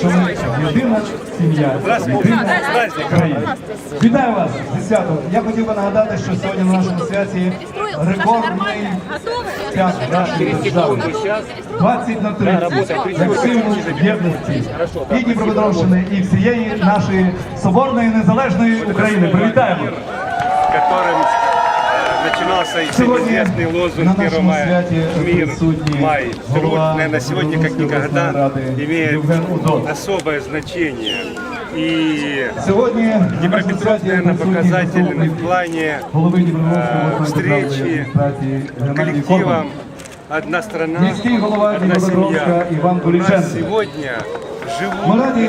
сьогодні єдина сім'я, єдина країна. Вітаю вас зі святом. Я хотів би нагадати, що сьогодні на нашому святі рекордний час нашої держави. 20 на 30. Як символ єдності і Дніпропетровщини, і всієї нашої соборної незалежної України. Привітаємо! которым э, начинался и всем Сегодня известный на лозунг 1 нашем мая святе «Мир, присутствует май». Труд, глава наверное, сегодня как Днепропетровской никогда областной рады имеет Євген Удон. особое значение. И Сьогодні на нашому Дніпропетровськ, святі наверное, присутній показательный заступник в плане голови Дніпропетровської э, обласної державної встречи адміністрації Геннадій Корбан. коллективом «Одна страна, Міський голова одна Дніпропетровська семья». Іван У нас Куліченко. сегодня Ми живут раді,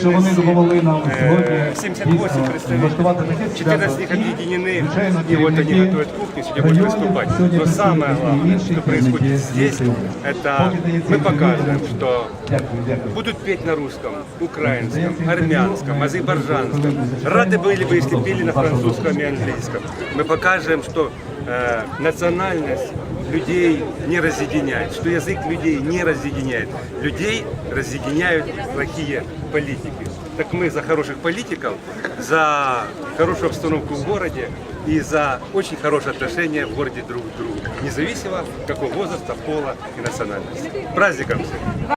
що вони национальности допомогли нам э, сьогодні 78 дійсно представителей. влаштувати таке 14 свято. них объединены, звичайно, и вот они керівники готовят кухню, сегодня будут районів, выступать. сьогодні Но самое присутні і главное, інші что происходит керівники здесь, сил. это Поки дається мы інтерв'ю, показываем, что Дякую, дякую. будут петь на русском, украинском, армянском, азербайджанском. Рады были бы, если пели на французском и английском. Мы покажем, что э, национальность людей не разъединяет, что язык людей не разъединяет. Людей разъединяют плохие политики. Так мы за хороших политиков, за хорошую обстановку в городе и за очень хорошее отношение в городе друг к другу, независимо какого возраста, пола и национальности. Праздником всех!